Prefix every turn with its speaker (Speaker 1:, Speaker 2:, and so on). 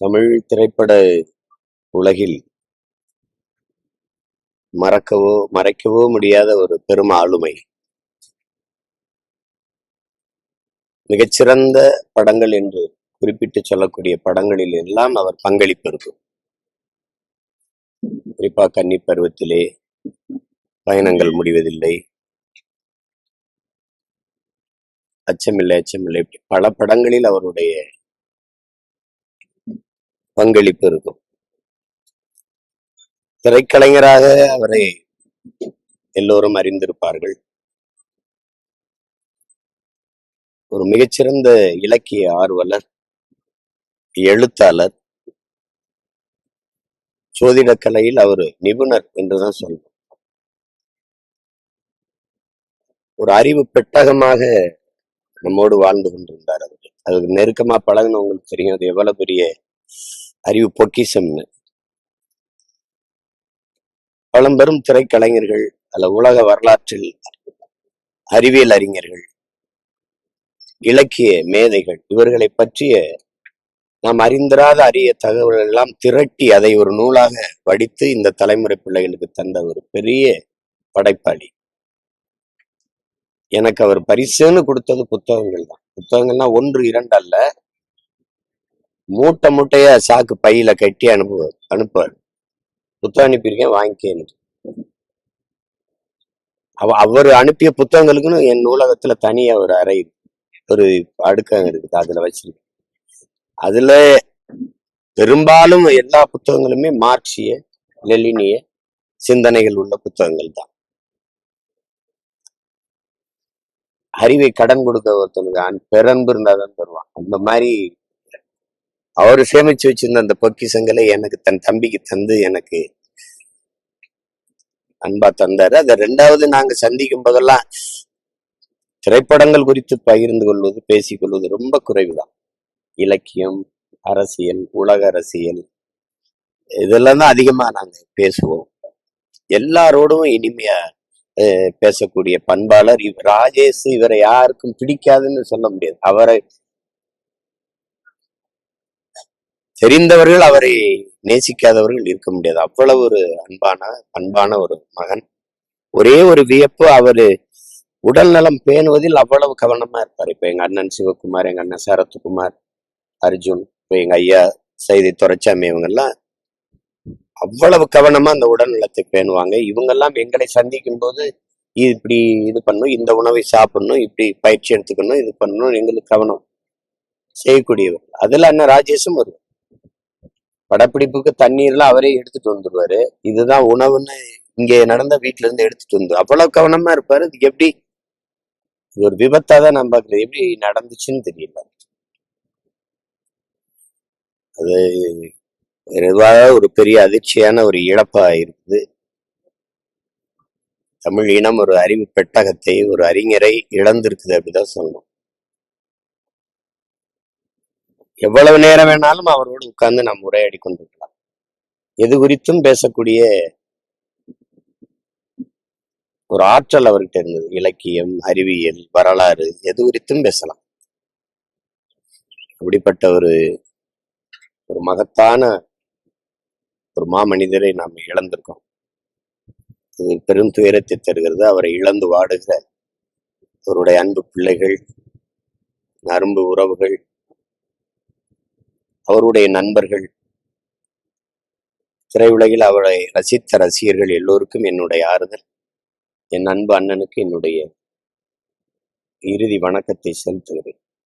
Speaker 1: தமிழ் திரைப்பட உலகில் மறக்கவோ மறைக்கவோ முடியாத ஒரு பெரும் ஆளுமை. மிகச்சிறந்த படங்கள் என்று குறிப்பிட்டு சொல்லக்கூடிய படங்களில் எல்லாம் அவர் பங்களிப்பு இருக்கும். குறிப்பா கன்னி பருவத்திலே பயணங்கள் முடிவதில்லை. அச்சமில்லை அச்சமில்லை. இப்படி பல படங்களில் அவருடைய பங்களிப்பு இருக்கும் திரைக்கலைஞராக அவரை எல்லோரும் அறிந்திருப்பார்கள். ஒரு மிகச்சிறந்த இலக்கிய ஆர்வலர் எழுத்தாளர் சோதிட கலையில் அவர் நிபுணர் என்றுதான் சொல்லணும் ஒரு அறிவு பெட்டகமாக நம்மோடு வாழ்ந்து கொண்டிருந்தார் அவர் அதுக்கு நெருக்கமா பழகினவங்களுக்கு தெரியும் அது எவ்வளவு பெரிய அறிவு பொக்கிசம்னு பழம்பெரும் திரைக்கலைஞர்கள் அல்ல உலக வரலாற்றில் அறிவியல் அறிஞர்கள் இலக்கிய மேதைகள் இவர்களை பற்றிய நாம் அறிந்திராத அரிய தகவல்கள் எல்லாம் திரட்டி அதை ஒரு நூலாக வடித்து இந்த தலைமுறை பிள்ளைகளுக்கு தந்த ஒரு பெரிய படைப்பாளி. எனக்கு அவர் பரிசுன்னு கொடுத்தது புத்தகங்கள் தான் புத்தகங்கள்னா ஒன்று இரண்டு அல்ல மூட்டை மூட்டையா சாக்கு பையில கட்டி அனுப்புவார் அனுப்புவார். புத்தகம் அனுப்பியிருக்கேன் வாங்கிக்கேன்னு அவ அவர் அனுப்பிய புத்தகங்களுக்குன்னு என் நூலகத்துல தனியா ஒரு அறை ஒரு அடுக்கம் இருக்குது அதுல வச்சிருக்கேன். அதுல பெரும்பாலும் எல்லா புத்தகங்களுமே மார்க்சிய லெலினிய சிந்தனைகள் உள்ள புத்தகங்கள் தான். அறிவை கடன் கொடுக்க ஒருத்தனுக்கு அன்- இருந்தால் இருந்தாதான் தருவான். அந்த மாதிரி அவர் சேமிச்சு வச்சிருந்த அந்த பொக்கிஷங்களை எனக்கு தன் தம்பிக்கு தந்து எனக்கு அன்பா தந்தாரு. அது ரெண்டாவது நாங்க சந்திக்கும் போதெல்லாம் திரைப்படங்கள் குறித்து பகிர்ந்து கொள்வது பேசிக் கொள்வது ரொம்ப குறைவுதான். இலக்கியம் அரசியல் உலக அரசியல் இதெல்லாம் தான் அதிகமா நாங்க பேசுவோம். எல்லாரோடும் இனிமையா அஹ், பேசக்கூடிய பண்பாளர் இவ் ராஜேஷ் இவரை யாருக்கும் பிடிக்காதுன்னு சொல்ல முடியாது. அவரை தெரிந்தவர்கள் அவரை நேசிக்காதவர்கள் இருக்க முடியாது. அவ்வளவு ஒரு அன்பான அன்பான ஒரு மகன். ஒரே ஒரு வியப்பு அவரு உடல் நலம் பேணுவதில் அவ்வளவு கவனமா இருப்பார். இப்ப எங்க அண்ணன் சிவகுமார் எங்க அண்ணன் சரத்குமார் அர்ஜுன் இப்ப எங்க ஐயா சைதி துரைச்சாமி இவங்கெல்லாம் அவ்வளவு கவனமா அந்த உடல் நலத்தை பேணுவாங்க. இவங்கெல்லாம் எங்களை சந்திக்கும் போது இப்படி இது பண்ணணும் இந்த உணவை சாப்பிடணும் இப்படி பயிற்சி எடுத்துக்கணும் இது பண்ணணும் எங்களுக்கு கவனம் செய்யக்கூடியவர். அதில் அண்ணன் ராஜேஷும் வருவார் படப்பிடிப்புக்கு தண்ணீர்லாம் அவரே எடுத்துட்டு வந்துருவாரு. இதுதான் உணவுன்னு இங்க நடந்த வீட்ல இருந்து எடுத்துட்டு வந்து அவ்வளவு கவனமா இருப்பாரு. இது எப்படி இது ஒரு விபத்தா தான் நான் பாக்குறேன் எப்படி நடந்துச்சுன்னு தெரியல. அது எதுவாக ஒரு பெரிய அதிர்ச்சியான ஒரு இழப்பா இருக்குது. தமிழ் இனம் ஒரு அறிவு பெட்டகத்தை ஒரு அறிஞரை இழந்திருக்குது அப்படிதான் சொல்லணும். எவ்வளவு நேரம் வேணாலும் அவரோடு உட்கார்ந்து நாம் உரையாடி கொண்டிருக்கலாம். எது குறித்தும் பேசக்கூடிய ஒரு ஆற்றல் அவர்கிட்ட இருந்தது. இலக்கியம் அறிவியல் வரலாறு எது குறித்தும் பேசலாம். அப்படிப்பட்ட ஒரு ஒரு மகத்தான ஒரு மாமனிதரை நாம் இழந்திருக்கோம். இது பெரும் துயரத்தை தருகிறது. அவரை இழந்து வாடுகிற அவருடைய அன்பு பிள்ளைகள் அரும்பு உறவுகள் அவருடைய நண்பர்கள். திரையுலகில் அவரை ரசித்த ரசிகர்கள் எல்லோருக்கும் என்னுடைய ஆறுதல். என் அன்பு அண்ணனுக்கு என்னுடைய இறுதி வணக்கத்தை செலுத்துகிறேன்.